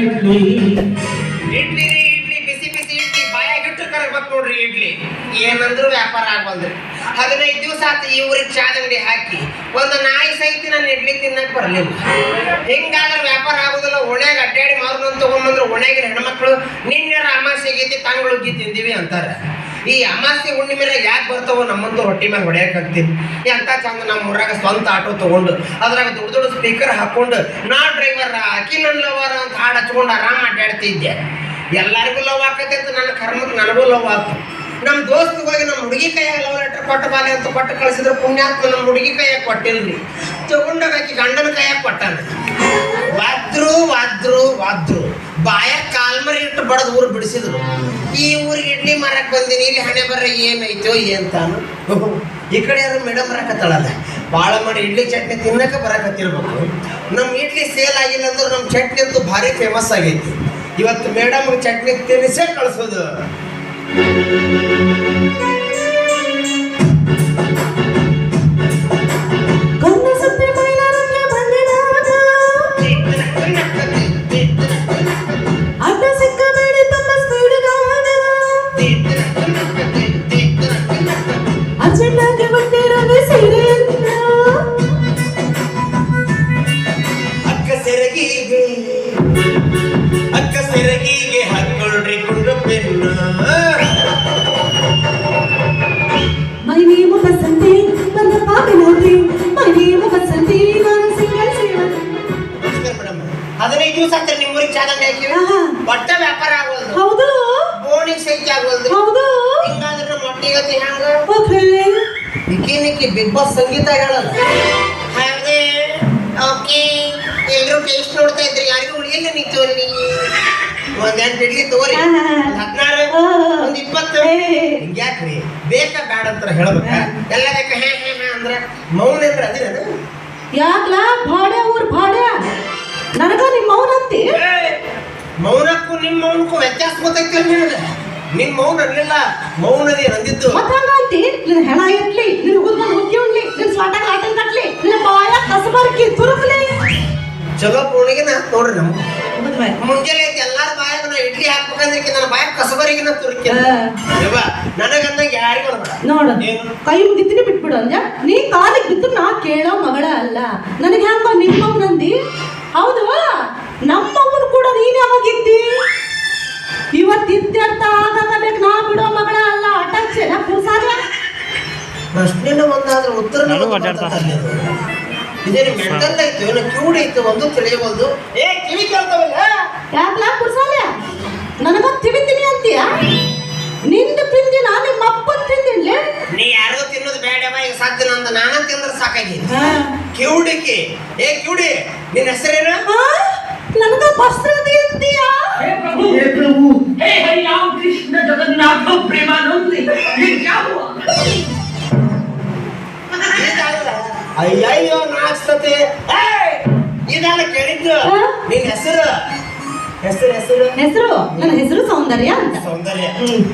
ಇಡ್ಲಿ ಇಡ್ಲಿ ಇಡ್ಲಿ ಬಿಸಿ ಬಿಸಿ ಇಡ್ಲಿ ಬಾಯಾಗಿಟ್ಟು ಕರಗ್ಬೇಕು ನೋಡ್ರಿ ಇಡ್ಲಿ ಏನಂದ್ರು ವ್ಯಾಪಾರ ಆಗವಲ್ರಿ ಹದಿನೈದು ದಿವಸ ಆತು ಈ ಊರಿಗೆ ಚಾದ ಅಂಗಡಿ ಹಾಕಿ, ಒಂದು ನಾಯಿ ಸಹಿತ ನಾನು ಇಡ್ಲಿ ತಿನ್ನಕ್ ಬರಲಿಲ್ಲ. ಹಿಂಗಾದ್ರೆ ವ್ಯಾಪಾರ ಆಗೋದಿಲ್ಲ ಒಣೆಗೆ ಅಡ್ಡಾಡಿ ಮಾರ್ನಂತ ತಗೊಂಬಂದ್ರೆ ಒಣಗಿನ ಹೆಣ್ಮಕ್ಳು, ನಿನ್ನೆ ಅಮಾಸೆ ಗೀತಿ ತಂಗುಳುಗ್ಗಿ ತಿಂದೀವಿ ಅಂತಾರೆ. ಈ ಅಮಾಸೆ ಹುಣ್ಣಿಮೆ ಯಾಕೆ ಬರ್ತಾವೋ ನಮ್ಮಂತೂ ರೊಟ್ಟಿ ಮೇಲೆ ಹೊಡೆಯಕ್ ಹಾಕ್ತೀನಿ ಎಂತ ಚಂದ ನಮ್ಮ ಊರಾಗ ಸ್ವಂತ ಆಟೋ ತಗೊಂಡು, ಅದ್ರಾಗ ದೊಡ್ಡ ದೊಡ್ಡ ಸ್ಪೀಕರ್ ಹಾಕೊಂಡು, ನಾ ಡ್ರೈವರ್ ಆಕಿ ನನ್ನ ಲವರ್ ಅಂತ ಹಾಡು ಹಚ್ಕೊಂಡು ಆರಾಮ್ ಅಡ್ಡಾಡ್ತಿದ್ದೆ ಎಲ್ಲರಿಗೂ ಲವ್ ಆಕತಿ ನನ್ನ ಕರ್ಮಕ್ಕೆ ನನಗೂ ಲವ್ ಆತು. ನಮ್ಮ ಹೋಗಿ ನಮ್ಮ ಹುಡುಗಿ ಕೈಯಾಗ ಲವ್ ಲೆಟರ್ ಕೊಟ್ಟ ಬಾಲೆ ಅಂತ ಕೊಟ್ಟು ಕಳಿಸಿದ್ರೆ ಪುಣ್ಯಾತ್ಮ ನಮ್ಮ ಹುಡುಗಿ ಕೈಯಾಗ ಕೊಟ್ಟಿಲ್ರಿ. ತಗೊಂಡಾಗ ಗಂಡನ ಕೈಯಾಗ ಕೊಟ್ಟಾನ. ಬಾಯ ಕಾಲ್ಮರಿ ಇಟ್ಟು ಬಡದ್ ಊರು ಬಿಡಿಸಿದ್ರು. ಈ ಊರಿಗೆ ಇಡ್ಲಿ ಮಾರಕ್ ಬಂದಿನಿ, ಇಲ್ಲಿ ಹಣೆ ಬರ್ರ ಏನೈತೋ ಏಂತಾನು. ಈ ಕಡೆ ಯಾರು ಮೇಡಮ್ ಬರಕತ್ತಾಳಲ್ಲ ಭಾಳ ಮಾಡಿ ಇಡ್ಲಿ ಚಟ್ನಿ ತಿನ್ನಕ ಬರಕತ್ತಿರ್ಬೇಕು. ನಮ್ಮ ಇಡ್ಲಿ ಸೇಲ್ ಆಗಿಲ್ಲ ಅಂದ್ರೆ ನಮ್ಮ ಚಟ್ನಿ ಅಂತೂ ಭಾರಿ ಫೇಮಸ್ ಆಗೈತಿ. ಇವತ್ತು ಮೇಡಮ್ ಚಟ್ನಿ ತಿನ್ನಿಸೇ ಕಳ್ಸೋದು. ಹಾಕಿವಿ ಆಹಾ. ಒಟ್ಟ ವ್ಯಾಪಾರ ಆಗೋದು ಹೌದು. ಬೋಣಿಗೆ ಸೈತಿ ಆಗೋದು ಹೌದು. ಹಿಂಗಾದ್ರೆ ಮೊಟ್ಟಿಗತಿ ಹ್ಯಾಂಗ? ಓಕೆ. ನಿಕ್ಕಿ ನಿಕ್ಕಿ ಬಿಗ್ ಬಾಸ್ ಸಂಗೀತ ಹೇಳಲ್ಲ ಹಾಗೆ ಓಕೆ. ಎಲ್ಲರೂ ಟೇಸ್ಟ್ ನೋಡ್ತಾ ಇದ್ರಿ. ಯಾರಿಗೂ ಉಳಿಯಲ್ಲ ನಿಂತು ಅಲ್ಲಿ ಬಿಡ್ಲಿ. ಒಂದ್ ಹದಿನಾರು ಒಂದ್ ಇಪ್ಪತ್ತು. ಹಿಂಗ್ಯಾಕ್ರಿ? ಬೇಕಾ ಬ್ಯಾಡ ಅಂತ ಹೇಳ್ಬೇಕ? ಎಲ್ಲ ಬೇಕಾ ಹೇ ಹೇ ಹೇ ಅಂದ್ರೆ ಮೌನ ಅಂದ್ರೆ ಅದಿರೇನು ಯಾಕ್ಲಾ? ಭಾಡ್ಯ ಊರ್ ಭಾಡೆ ನನಗ ನಿಮ್ಮ ಅಂತಿ? ಮೌನಕ್ಕೂ ನಿಮ್ಮ ಮೌನಕ್ಕೂ ವ್ಯತ್ಯಾಸ ಗೊತ್ತೈತಿ ನಿನಗೆ ನಿಮ್ ಮೌನ ಇರ್ಲಿಲ್ಲ ಮೌನದಿ ನಂದಿದ್ದು. ಮತ್ತ ಹಂಗಂತಿ ನಿನ್ ಹೆಣ ಇರ್ಲಿ ನಿನ್ ಹುಡುಗ ಹುದ್ದಿ ಉಣ್ಲಿ ನಿನ್ ಸ್ವಾಟಾಗ ಆಟನ್ ಕಟ್ಲಿ ನಿನ್ನ ಬಾಯ ಕಸಬರ್ಕಿ ತುರುಕ್ಲಿ. ಚಲೋ ಪೂರ್ಣಿಗೆ ನಾ ನೋಡ್ರಿ ನಮ್ಮ ಮುಂಜಾನೆ ಎಲ್ಲಾರ ಬಾಯಾಗ ನಾ ಇಡ್ಲಿ ಹಾಕ್ಬೇಕಂದ್ರೆ ನನ್ನ ಬಾಯ ಕಸಬರಿಗೆ ನಾ ತುರ್ಕಿ ನನಗಂದಂಗ ಯಾರಿಗೂ ನೋಡ? ಕೈ ಮುಗಿತೀನಿ ಬಿಟ್ಬಿಡು ಅಂದ್ಯ? ನೀ ಕಾಲಿಗೆ ಬಿದ್ದು ನಾ ಕೇಳೋ ಮಗಳ ಅಲ್ಲ. ನನಗೆ ಹೆಂಗ ನಿಮ್ಮ ನಂದಿ ಹೌದು ನಮ್ಮವನು ಕೂಡ ನೀನೇ ಯಾವಾಗಿದ್ದಿ ಇವತ್ತು ಇತ್ಯರ್ಥ ಆಗಬೇಕು ನಾ ಬಿಡೋ ಮಗಳ ಅಲ್ಲ ಅಟಚ್ಚೆ ನಾ ಕುಸಾರ ಪ್ರಶ್ನೆನ ಒಂದಾದ್ರೆ ಉತ್ತರ ನಾನು. ಇದೇನು ಮೆಂಟಲ್ ಐತು ಏನೋ ಕ್ಯೂಡ್ ಐತು ಒಂದು ತಿಳಿಯಬಹುದು ಏ ಕಿವಿ ಕೇಳ್ತಾವಲ್ಲ? ಯಾಕ್ಲ ಕುರ್ಸಾಲೆ ನನಗ ತಿವಿತೀನಿ ಅಂತೀಯ? ನಿಂದು ತಿಂದಿ ನಾನು ನಿಮ್ಮ ಅಪ್ಪನ್ ತಿಂದಿನ್ಲೆ? ನೀ ಯಾರಿಗೂ ತಿನ್ನೋದು ಬೇಡವ ಈಗ ಸಾಧ್ಯ ನಂದು. ನಾನ ತಿಂದ್ರೆ ಸಾಕಾಗೈತಿ. ಕಿವುಡಿಕಿ ಏ ಕಿವುಡಿ ನಿನ್ನ ಹೆಸರೇನ? ನನಗ ಭಸ್ರತಿ ಅಂತೀಯ? ಹೇ ಪ್ರಭು. ಹೇ ಪ್ರಭು. ಹೇ ಹರಿರಾಮ್ ಕೃಷ್ಣ ಜಗನ್ನಾಥ ಪ್ರೇಮಾನಂದ್ರಿ ಅಯ್ಯಯ್ಯೋ ನಾಚ್ತತೆ. ಏ ಕೇಳಿದ್ದು? ನಿನ್ನ ಹೆಸರು? ಹೆಸರು ಹೆಸರು? ಹೆಸರು? ನನ್ನ ಹೆಸರು ಸೌಂದರ್ಯ ಅಂತ. ಸೌಂದರ್ಯ.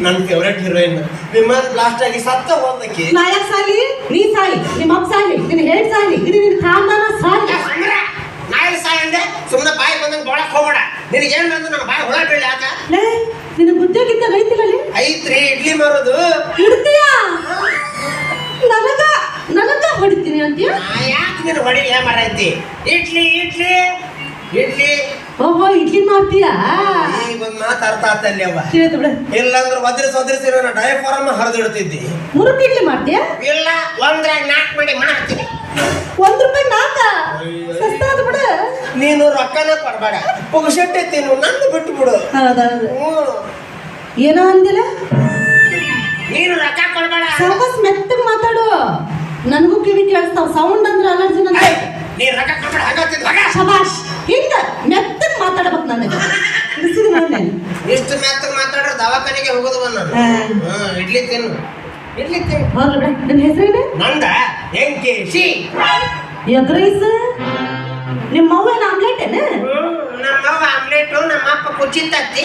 ನನ್ನ ಫೇವರೇಟ್ ಹೀರೋಯಿನ್ ವಿಮಾನ ಬ್ಲಾಸ್ಟ್ ಆಗಿ ಸತ್ತ ಹೋದಕ್ಕೆ? ನಾಯಕ್ ಸಾಲಿ ನೀ ಸಾಲಿ ನಿಮ್ಮ ಅಪ್ಪ ಸಾಲಿ ನಿನ್ನ ಹೇಳಿ ಸಾಲಿ ಇದು ನಿನ್ನ ಖಾನ್ದಾನ ಸಾಲಿ. ನಾಯಕ್ ಸಾಲಿ ಅಂದ್ರೆ ಸುಮ್ಮನೆ ಬಾಯಿ ಬಂದಂಗೆ ಬಾಳಕ್ ನಿನಗೆ ಏನ್ ಬಂದು ನನ್ನ ಬಾಯಿ ಹುಳ ಬೀಳಿ ಆತ. ನಿನ್ನ ಬುದ್ಧಿಯಾಗಿದ್ದ ಐತಿಲ್ಲ ಐತ್ರಿ ಇಡ್ಲಿ ಮಾರೋದು. ಹಿಡ್ತೀಯ ನನಗ ನನಗ ಹೊಡಿತೀನಿ ಅಂತೀಯ? ಯಾಕೆ ನಿನ್ನ ಹೊಡಿಲಿ? ಮರ ಐತಿ ಇಡ್ಲಿ ಇಡ್ಲಿ. ಇಡ್ಲಿ ಓಹೋ ಇಡ್ಲಿ ಮಾಡ್ತೀಯಾ? ಈಗ ಒಂದ್ ಮಾತು ಅರ್ಥ ಆತಲ್ಲಿ ಅವ ತಿಳಿತು ಬಿಡ. ಇಲ್ಲಾಂದ್ರೆ ಒದ್ರಿಸಿ ಒದ್ರಿಸಿ ನನ್ನ ಡಯಫಾರಮ್ ಹರಿದಿಡ್ತಿದ್ದಿ. ಮುರುಕ್ ಇಡ್ಲಿ ಮಾಡ್ತೀಯಾ? ಇಲ್ಲ ಒಂದ್ರಾಗ ನಾಲ್ಕು ಮಾಡಿ ಮಾಡ್ತೀನಿ ಒಂದ್ ರೂಪಾಯಿ ನಾಕ? ಸಸ್ತ ಅದ ಬಿಡ ನೀನು ರೊಕ್ಕನ ಕೊಡ್ಬೇಡ ಪುಗಶೆಟ್ಟೆ ತಿನ್ನು ನಂದು ಬಿಟ್ಟು ಬಿಡು ಹೌದೌದು ಏನೋ ಅಂದಿಲ್ಲ ನೀನು ರೊಕ್ಕ ಕೊಡ್ಬೇಡ ಸಾಕಸ್ ಮೆತ್ತಗ್ ಮಾತಾಡು ನನಗೂ ಕಿವಿ ಕೇಳಿಸ್ತಾವ ಸೌಂಡ್ ಅಂದ್ರೆ ಅಲರ್ಜಿ ನನಗೆ ನೀರು ನೀ ರೊಕ್ಕ ಕೊಡ್ಬೇಡ ಹಾಗಾಗ್ತಿದ್ ಮಗ ಶಬಾಷ್ ಹಿಂಗ ಮೆತ್ತಗ್ ಮಾತಾಡ್ಬೇಕು ನನಗೆ ಬಿಸಿದು ನಾನು ಇಷ್ಟು ಮೆತ್ತಗೆ ಮಾತಾಡ್ರ ದವಾಖಾನೆಗೆ ಹೋಗೋದು ಬಂದ ಇಡ್ಲಿ ತಿನ್ನು. ಇಡ್ಲಿ ತಿನ್ನು. ಹೋಗ್ಲಿ ಬಿಡ. ನನ್ನ ಹೆಸರೇನು ನಂದ ಎಂಕೇಶಿ ಸಿ ಎಗ್ ರೈಸ್ ನಿಮ್ಮ ಅವ್ವ ಏನು ಆಮ್ಲೆಟ್ ಏನ ನಮ್ಮ ನಮ್ಮವ್ವ ಆಮ್ಲೆಟ್ ನಮ್ಮ ಅಪ್ಪ ಕುಚಿತತ್ತಿ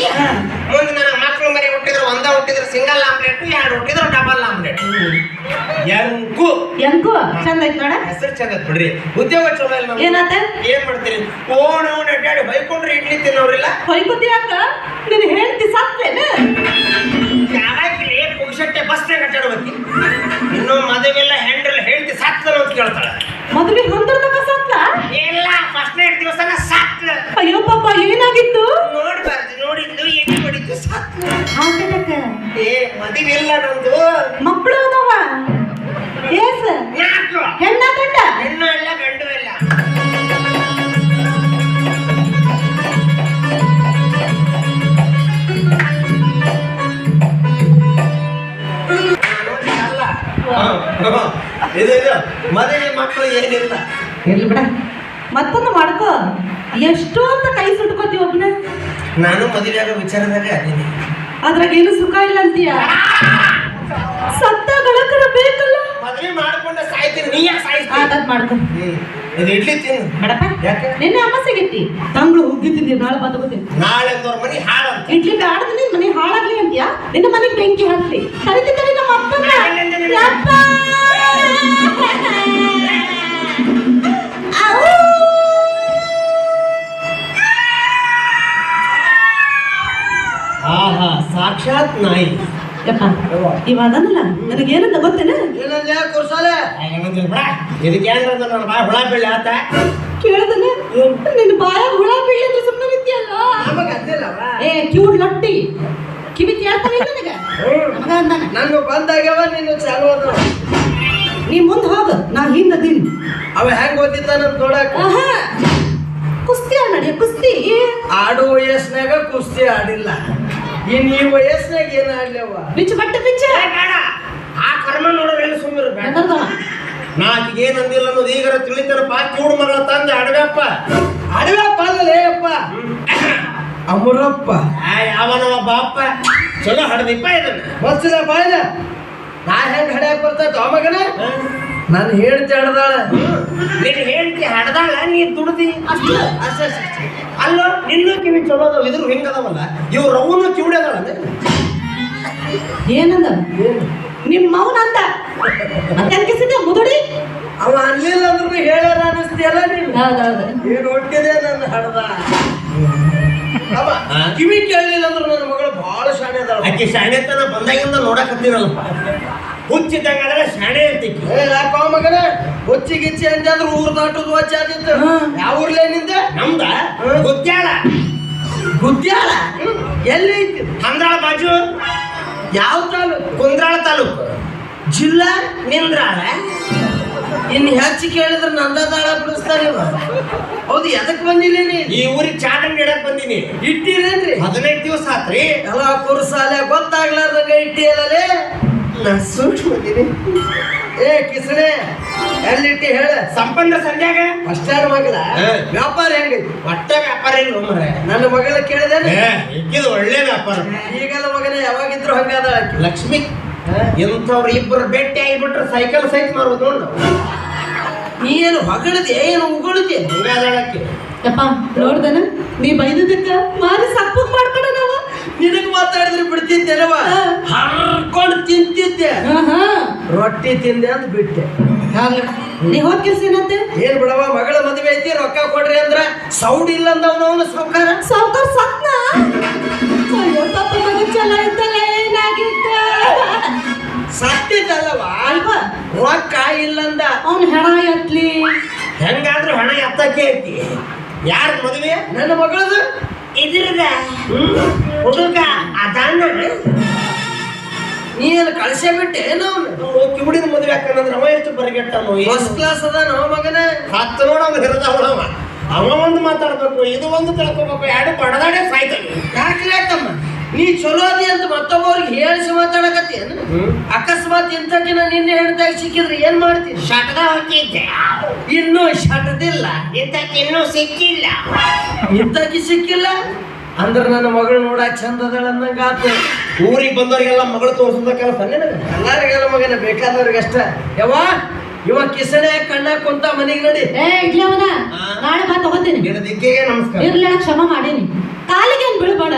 ಮುಂದೆ ನನ್ನ ಮಕ್ಕಳು ಮರಿ ಹುಟ್ಟಿದ್ರು ಒಂದ ಹುಟ್ಟಿದ್ರು ಸಿಂಗಲ್ ಆಮ್ಲೆಟ್ ಎರಡು ಹುಟ್ಟಿದ್ರು ಡಬಲ್ ಆಮ್ಲೆಟ್ ಎಂಕು ಎಂಕು ಚಂದ ಐತ್ ನೋಡ. ಹೆಸರು ಚಂದ ಐತ್ ಬಿಡ್ರಿ. ಉದ್ಯೋಗ ಚಲೋ ಇಲ್ಲ. ಏನಾತ? ಏನ್ ಮಾಡ್ತೀರಿ? ಓಣ ಓಣ ಅಡ್ಡಾಡಿ ಬೈಕೊಂಡ್ರೆ ಇಡ್ಲಿ ತಿನ್ನೋರಿಲ್ಲ? ಬೈಕೊತೀರ ಅಕ್ಕ. ನಿನ್ ಹೇಳ್ತಿ ಸತ್ಲೇನ ಯಾವಾಗ್ಲೇ ಬಸ್ ಬಸ್ನಾಗ ಅಡ್ಡಾಡ್ಬೇಕು? ಇನ್ನೂ ಮದುವೆಲ್ಲ ಹೆಂಡ್ರಲ್ಲ ಹೇಳ್ತಿ ಸಾಕ್ತಾನ ಅಂತ ಕೇಳ್ತಾಳೆ ಮದುವೆ ಹೊಂದರ್ದಕ್ಕ ಸತ್ಲ ಇಲ್ಲ ಫಸ್ಟ್ ನೈಟ್ ದಿವಸನ ಸಾಕ್ ಅಯ್ಯೋ ಪಾಪ ಏನಾಗಿತ್ತು ನೋಡ್ಬಾರ್ದು ನೋಡಿದ್ದು ಎಣ್ಣೆ ಹೊಡಿತು ಸಾಕ್. ಹಾಕಕ್ಕ ಏ ಮದುವೆ ಇಲ್ಲ ನಂದು ಮಕ್ಕಳು ಅದಾವ? ಎಸ್ ನಾಲ್ಕು ಹೆಣ್ಣ ಗಂಡ? ಹೆಣ್ಣು ಅಲ್ಲ ಗಂಡು ಅಲ್ಲ. ಇದು ಇದು. ಮದುವೆ ಮಕ್ಕಳು ಏನಿಲ್ಲ. ಇರ್ಲಿ ಬಿಡ. ಮತ್ತೊಂದು ಮಾಡ್ಕೋ. ಎಷ್ಟು ಅಂತ ಕೈ ಸುಟ್ಕೋತೀವಿ ಒಬ್ಬನ ನಾನು ಮದುವೆ ಆಗೋ ವಿಚಾರದಾಗ ಅದೀನಿ ಅದ್ರಾಗ ಏನು ಸುಖ ಇಲ್ಲ ಅಂತೀಯ ಸತ್ತ ಗಳಕರ ಬೇಕಲ್ಲ ಮದುವೆ ಮಾಡ್ಕೊಂಡೆ ಸಾಯ್ತೀನಿ ನೀ ಯಾಕೆ ಸಾಯ್ತೀನಿ ಆದದ್ ಮಾಡ್ಕೊ. ಇದು ಇಡ್ಲಿ ತಿನ್ನು ಬಡಪ್ಪ ಯಾಕೆ? ನಿನ್ನೆ ಅಮ್ಮ ಸಿಗಿತ್ತಿ ತಂಗಳು ತಿಂದಿ ನಾಳೆ ಬದುಕೋತೀನಿ ನಾಳೆ ಅಂದವ್ರ ಮನೆ ಹಾಳಂತ ಇಡ್ಲಿ ಬ್ಯಾಡದ ನಿನ್ ಮನೆ ಹಾಳಾಗ್ಲಿ ಅಂತೀಯ ನಿನ್ನ ಮನೆಗೆ ಬೆಂಕಿ ಹಾಕ್ಲಿ ಕರಿತಿದ್ದಾರೆ ನಮ್ಮ ಅಪ್ಪನ ಯಪ್ಪ! ಆಹಾ ಸಾಕ್ಷಾತ್ ನಾಯಿ. ಯಪ್ಪ ನನಗೆ ಅದನ್ನಲ್ಲ ನನಗೇನಂತ ಗೊತ್ತೇನ? ಏನಂದ್ರೆ ಕುರ್ಸಾಲೆ? ಇದಕ್ಕೆ ಏನ್ರ ನನ್ನ ಬಾಯ ಹುಳ ಬೀಳಿ ಆತ. ಕೇಳ್ದನ ನಿನ್ನ ಬಾಯ ಹುಳ ಬೀಳಿ ಅಂತ ಸುಮ್ಮನೆ ನಿಂತಿಯಲ್ಲ ನಮಗೆ ಅಂದಿಲ್ಲವ ಏ ಕ್ಯೂಟ್ ಲಟ್ಟಿ. ಕಿವಿ ಕೇಳ್ತಾನೆ ನನಗ? ನಮಗ ಅಂದಾನ. ನಾನು ಬಂದಾಗ್ಯವ ನೀನು ಚಾಲು ಅದ ನೀ ಮುಂದೆ ಹೋಗ ನಾ ಹಿಂದದೀನಿ ಅವ ಹೆಂಗ್ ಓದಿದ್ದಾನ ನೋಡಕ್? ಆಹಾ ಕುಸ್ತಿ ಆಡಿ ಕುಸ್ತಿ. ಆಡು ವಯಸ್ಸಿನಾಗ ಕುಸ್ತಿ ಆಡಿಲ್ಲ. ಇನ್ ಈ ವಯಸ್ಸಿನಾಗ ಏನ್ ಆಡ್ಲವ ಬಿಚ್ಚ ಬಟ್ಟೆ ಬಿಚ್ಚ ಆ ಕರ್ಮ ನೋಡೋರೆಲ್ಲ ಸುಮ್ಮನೆ ನಾ ನಾಕಿಗೆ ಏನ್ ಅಂದಿಲ್ಲ ಅನ್ನೋದು ಈಗರ ಪಾ ಕಿವುಡು ಮಗಳ ತಂದೆ ಅಡಗಪ್ಪ. ಅಡಗಪ್ಪ ಅಲ್ಲಲೇ ಅಪ್ಪ. ಅಮರಪ್ಪ. ಯಾವನವ ಬಾಪ ಚಲೋ ಹಡದಿಪ್ಪ ಇದನ್ನ. ಬಾ ಬಾಯ್ದ ನಾ ಹೆಂಗ್ ಹಡ್ಯಾಕ್ ಬರ್ತೈತ ಮಗನ? ನಾನು ಹೇಳ್ತಿ ಹಡ್ದಾಳ. ನೀನು ಹೇಳ್ತಿ ಹಡ್ದಾಳ ನೀ ದುಡ್ದಿ. ಅಷ್ಟು ಅಷ್ಟೇ ಅಲ್ಲೋ ನಿನ್ನೂ ಕಿವಿ ಚಲೋ ಅದಾವ ಇದ್ರ ಹಿಂಗದವಲ್ಲ ಇವ್ ರವನು ಕಿವಿಡಿ ಅದಾಳ ಏನಂದ? ನಿಮ್ ಮೌನ ಅಂತ ಅನ್ಕಿಸಿದ ಮುದುಡಿ? ಅವ ಅನ್ಲಿಲ್ಲ ಅಂದ್ರೂ ಹೇಳ್ಯಾರ ಅನಿಸ್ತೀಯಲ್ಲ ನೀನು? ನೀನ್ ಏನ್ ಹೊಟ್ಟಿದೆ ನನ್ನ ಹಡ್ದ. ಕಿವಿ ಕೇಳಲಿಲ್ಲ ಅಂದ್ರೆ ನನ್ನ ಮಗಳು ಬಹಳ ಶಾಣೆ ಅದಾಳ. ಶಾಣೆ ಶಾಣೆತನ ಬಂದಾಗಿಂದ ನೋಡಕತ್ತೀರಲ್ಪ ಹುಚ್ಚಿದ್ದಂಗ ಅದ್ರ ಶಾಣೆ ಅಂತಿಕ್ಕಿ ಯಾಕೋ ಮಗನ? ಹುಚ್ಚಿ ಗಿಚ್ಚಿ ಅಂತಂದ್ರೆ ಊರ್ ದಾಟುದು ವಚ್ಚ ಆದಿತ್ತು. ಹ್ಮ್. ಯಾವ ಊರ್ಲೇ ನಿಂದ? ನಮ್ದ? ಗುದ್ಯಾಳ ಗುದ್ಯಾಳ ಎಲ್ಲಿ? ಹಂದ್ರಾಳ ಬಾಜು. ಯಾವ ತಾಲೂಕು ಕುಂದ್ರಾಳ ತಾಲೂಕು. ಜಿಲ್ಲಾ ನಿಂದ್ರಾಳ? ಇನ್ನು ಹೆಚ್ಚು ಕೇಳಿದ್ರೆ ನಂದದಾಳ ಬಿಡಿಸ್ತಾನೆ ಇವ. ಹೌದು ಎದಕ್ ಬಂದಿಲ್ಲ ನೀ ಈ ಊರಿಗೆ ಚಾಟನ್ ಇಡಕ್ ಬಂದಿನಿ. ಇಟ್ಟಿರೇನ್ರಿ? ಹದಿನೈದು ದಿವಸ ಆತ್ರಿ. ಎಲ್ಲ ಕುರುಸಾಲೆ ಗೊತ್ತಾಗ್ಲಾರ್ದಂಗ ಇಟ್ಟಿಯಲ್ಲೇ ನಾ ಸೂಕ್ಷ್ಮ ಇದೀನಿ. ಏ ಕಿಸಣೆ ಎಲ್ಲಿಟ್ಟಿ ಹೇಳ? ಸಂಪನ್ನ ಸಂಧ್ಯಾಗ ಅಷ್ಟಾರ ಮಗಳ. ವ್ಯಾಪಾರ ಹೆಂಗೈತಿ? ಒಟ್ಟ ವ್ಯಾಪಾರ ಇಲ್ಲ ಮರೆ. ನನ್ನ ಮಗಳ ಕೇಳಿದೇನೆ? ಇಕ್ಕಿದ ಒಳ್ಳೆ ವ್ಯಾಪಾರ. ಈಗಲ್ಲ ಮಗನ ಯಾವಾಗಿದ್ರು ಹಂಗಾದ ಲಕ್ಷ್ಮಿ ಎಂಥವ್ರು ಇಬ್ಬರು ಭೇಟಿ ಆಗಿಬಿಟ್ರೆ ಸೈಕಲ್ ಸೈತ್ ಮಾರೋದು ನೋಡು ನೀ ಏನು ಹೊಗಳದೆ? ಏನು ಉಗುಳದೆ? ಹಂಗಾದಕ್ಕೆ ಯಪ್ಪ ನೋಡ್ದನ? ನೀ ಬೈದದಕ್ಕ ಮಾರಿ ಸಪ್ಪು ಮಾಡ್ಕೊಡ ನಾವು ನಿನಗ್ ಮಾತಾಡಿದ್ರೆ ಬಿಡ್ತಿದ್ದೆ ಹಾ. ಹರ್ಕೊಂಡು ತಿಂತಿದ್ದೆ. ರೊಟ್ಟಿ ತಿಂದೆ ಅಂತ ಬಿಟ್ಟೆ. ನೀ ಹೋದ್ ಕೆಲ್ಸ ಏನಂತೆ? ಏನ್ ಬಿಡವ ಮಗಳ ಮದುವೆ ಐತಿ ರೊಕ್ಕ ಕೊಡ್ರಿ ಅಂದ್ರೆ ಸೌಡ್ ಇಲ್ಲ ಅಂದವನ ಸೌಕಾರ ಸಾವುಕಾರ ಸತ್ನ? ಅಯ್ಯೋ ತಪ್ಪ ಮಗ ಚಲೋ ಇದ್ದಲ್ಲ ಏನಾಗಿತ್ತ? ಸತ್ತಿದ್ದಲ್ಲವ ಅಲ್ವಾ? ರೊಕ್ಕ ಇಲ್ಲಂದ ಅವ್ನ ಹೆಣ ಎತ್ಲಿ. ಹೆಂಗಾದ್ರೂ ಹಣ ಎತ್ತಕ್ಕೆ ಐತಿ. ಯಾರ ಮದುವೆ? ನನ್ನ ಮಗಳದು? ಇದ್ರದ? ಹುಡುಗ ಅದಾನ ನೀನು ಕಳಿಸೇ ಬಿಟ್ಟೆ ನಾವು ಕಿವುಡಿನ ಮದುವೆ ಹಾಕಂದ್ರೆ ಅವ ಎಷ್ಟು ಬರಗೆಟ್ಟನು ಫಸ್ಟ್ ಕ್ಲಾಸ್ ಅದ ನಮ್ಮ ಮಗನ. ಹತ್ತು ನೋಡ ಅವ್ನು ಹಿರಿದವಳವ ಅವ. ಒಂದು ಮಾತಾಡ್ಬೇಕು ಇದು ಒಂದು ತಿಳ್ಕೊಬೇಕು ಎರಡು ಪಡದಾಡೇ ಸಾಯ್ತವೆ. ಯಾಕೆ ತಮ್ಮ ನೀ ಚಲೋ ಅದಿ ಅಂತ ಮತ್ತೊಬ್ಬರಿಗೆ ಹೇಳಿಸಿ ಮಾತಾಡಕತ್ತೇನು ಅಕಸ್ಮಾತ್ ಇಂಥಕ್ಕಿನ ನಿನ್ನೆ ಹೇಳ್ದಾಗ ಸಿಕ್ಕಿದ್ರೆ ಏನ್ ಮಾಡ್ತೀನಿ ಶಟದ ಹಾಕಿದ್ದೆ. ಇನ್ನೂ ಶಟದಿಲ್ಲ. ಇಂಥಕ್ಕೆ ಇನ್ನೂ ಸಿಕ್ಕಿಲ್ಲ. ಇಂಥಕ್ಕೆ ಸಿಕ್ಕಿಲ್ಲ? ಅಂದ್ರೆ ನನ್ನ ಮಗಳು ನೋಡ ಚಂದ ಅದಾಳ ಅಂದಂಗ ಆತ. ಊರಿಗೆ ಬಂದವರಿಗೆಲ್ಲ ಮಗಳು ತೋರಿಸೋದ ಕೆಲಸ ಎಲ್ಲರಿಗೆಲ್ಲ ಮಗನ ಬೇಕಾದವ್ರಿಗೆ ಅಷ್ಟ. ಯವ್ವ ಇವ ಕಿಸನೆ ಕಣ್ಣ ಕುಂತ ಮನೆಗೆ ನಡಿ. ಏ ಇಡ್ಲಿ ಅವನ ನಾಳೆ ಬಾ ತಗೋತೀನಿ. ನಿನ್ನ ದಿಕ್ಕಿಗೆ ನಮಸ್ಕಾರ. ಇರ್ಲಿಲ್ಲ ಕ್ಷಮ ಮಾಡೀನಿ. ಕಾಲಿಗೆ ಏನ್ ಬೀಳ್ಬೇಡ.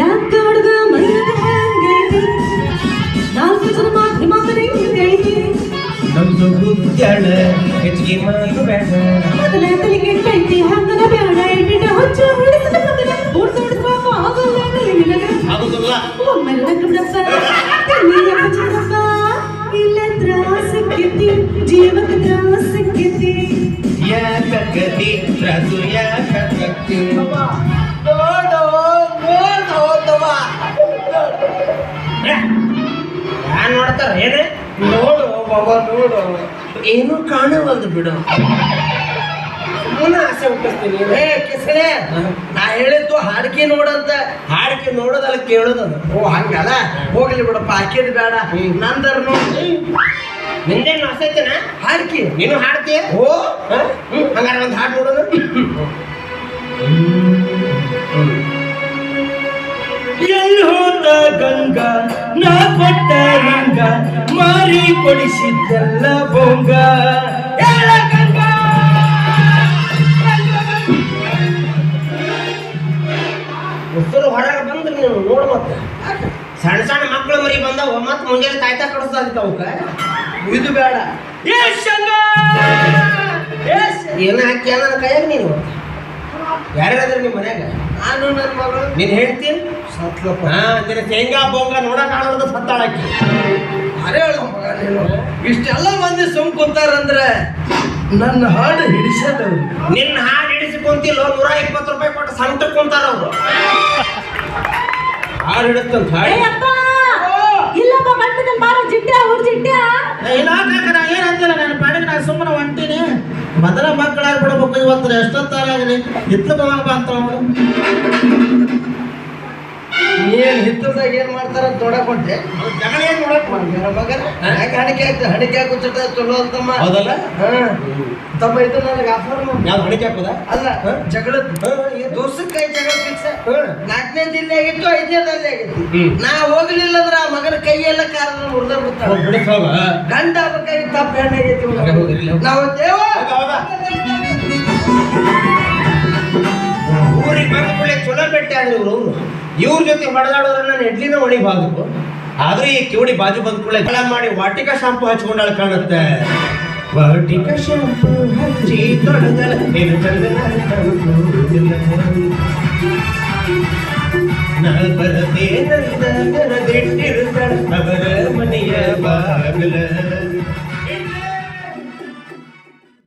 ಯಾಕ ಹುಡುಗ ನಮ್ದು ಹೆಚ್ಚಿಗೆ ಮಾತು ಬೇಡ. ಮೊದಲ ಯಾಕತಿ ಪ್ರಸೂಯ. ಯಾನ್ ನೋಡ್ತಾರ ಏನ? ನೋಡು ಬಾಬಾ ನೋಡು. ಏನು ಕಾಣವಲ್ದು ಬಿಡು. ಸುಮ್ಮನೆ ಆಸೆ ಹುಟ್ಟಿಸ್ತೀನಿ. ಏ ಕಿಸನೆ ನಾ ಹೇಳಿದ್ದು ಹಾಡಿಕೆ ನೋಡಂತ. ಹಾಡಿಕೆ ನೋಡೋದಲ್ಲ ಕೇಳೋದು ಓ ಹಂಗಲ್ಲ? ಹೋಗ್ಲಿ ಬಿಡಪ್ಪ ಹಾಕಿದ್ ಬೇಡ. ನಂದರ್ ನೋಡಿ ನಿಂದೇನು ಆಸೆ ಐತೆನ? ಹಾಡ್ಕಿ. ನೀನು ಹಾಡ್ತೀಯ? ಓ ಕೊಟ್ಟ ರಂಗ ಮಾರಿ ಕೊಡಿಸಿದ್ದೆಲ್ಲ ಗಂಗಾ! ಉಸಿರು ಹೊರಗೆ ಬಂದ್ರೆ ನೀನು ನೋಡು ಮತ್ತೆ. ಸಣ್ಣ ಸಣ್ಣ ಮಕ್ಕಳು ಮರಿ ಬಂದವ ಮತ್ತೆ ಮುಂಜಾನೆ ಕಾಯ್ತಾ ಕಡಿಸ್ತಾ ಅವಕ್ಕ ಇದು ಬೇಡ. ಏನು ಹಾಕಿ ನನ್ನ ಕೈಯಾಗ ನೀನು? ಯಾರ್ಯಾರಾದ್ರೆ ನಿಮ್ಮ ಮನ್ಯಾಗ? ನಾನು ನನ್ನ ಮಗಳು. ನೀನ್ ಹೇಳ್ತಿ ಸತ್ಲಪ್ಪ. ಹಾ ನಿನ್ನ ಶೇಂಗಾ ಬೊಂಗ ನೋಡಕ್ ಆಡೋದು ಸತ್ತಾಳಕ್ಕೆ. ಅರೆ ಹೇಳು ಮಗ ನೀನು ಇಷ್ಟೆಲ್ಲ ಮಂದಿ ಸುಮ್ ಕುಂತಾರಂದ್ರೆ ನನ್ನ ಹಾಡು ಹಿಡಿಸದ ನಿನ್ನ ಹಾಡು ಹಿಡಿಸಿ ಕುಂತಿಲ್ಲ ನೂರ ಇಪ್ಪತ್ತು ರೂಪಾಯಿ ಕೊಟ್ಟು ಸಂಟ ಕುಂತಾರ ಅವರು ಹಾಡು ಹಿಡಿಸ್ತಂತ ಏ ಹಾಡು ಅಪ್ಪ! ಇಲ್ಲಪ್ಪ ಮಟ್ಟದ ಬಾರ ಜಿಟ್ಟ್ಯಾ ಹುಡ್ ಜಿಟ್ಟ್ಯಾ ಇಲ್ಲ ಕಾಕ ನಾ ಏನ್ ಅಂತಿಲ್ಲ ನನ್ನ ಪಾಡಿಗೆ ನಾ ಸುಮ್ಮನೆ ಹೊಂಟೀನಿ. ಮೊದಲ ಮಕ್ಕಳಾಗಿ ಬಿಡ್ಬೇಕು ಇವತ್ತು ಎಷ್ಟೊತ್ತಾರಾಗಲಿ ಹಿತ್ತ ಬಾ ಅಂತ ಏನ್ ಹಿತ್ತದಾಗ ಹಿತ್ತಲ್ದಾಗ ಏನ್ ಮಾಡ್ತಾರ ತೊಡಕೊಂಡೆ ಜಗಳ ಏನ್ ನೋಡಕ್ ಮಗನ ಮಗನ? ಯಾಕೆ ಹಣಿಕೆ ಆಯ್ತು ಹಣಿಕೆ ಹಾಕುತ್ತ ಚಲೋ ಅಂತಮ್ಮ ಹೌದಲ್ಲ? ಹಾ. ತಮ್ಮ ಇದು ನನಗೆ ಆಫರ್ ಯಾವ್ದು ಹಣಿಕೆ ಹಾಕೋದ? ಅಲ್ಲ ಜಗಳದ್ದು. ಈ ಹಾ, ಏನು? ದೋಸಕ್ಕೈ ಜಗಳ ಫಿಕ್ಸ್. ನಾಲ್ಕನೇ ದಿನ ಆಗಿತ್ತು ಐದನೇದಲ್ಲಿ ಆಗಿತ್ತು. ನಾ ಹೋಗ್ಲಿಲ್ಲ ಅಂದ್ರೆ ಆ ಮಗನ ಕೈಯೆಲ್ಲ ಕಾಲ ಹೋಗ ಗಂಡ ಆಗ್ಬೇಕಾಗಿ ತಪ್ಪ ಹೆಣ್ಣಾಗೈತಿ. ನಾವು ದೇವ? ಊರಿಗೆ ಬಂದ ಕೂಡಲೇ ಚಲೋ ಭೇಟಿ ಆದ್ರು ಇವ್ರು ಇವ್ರ ಜೊತೆ ಹೊಡೆದಾಡೋದ್ರ ನಾನು ಎಡ್ಲಿನ ಹೊಡಿಬಾರ್ದು ಆದ್ರೆ ಈ ಕಿವಡಿ ಬಾಜು ಬಂದ ಕೂಡಲೇ ಕಳ ಮಾಡಿ ವಾಟಿಕ ಶಾಂಪು ಹಚ್ಕೊಂಡಾಳ ಕಾಣುತ್ತೆ. ವಾಟಿಕ ಶಾಂಪು ಹಚ್ಚಿ ತೊಳೆದಳ. ಬರದೇ ನಂದ ಗರದಿಟ್ಟಿರುತ್ತ ಅವರ ಮನೆಯ ಬಾಗಲ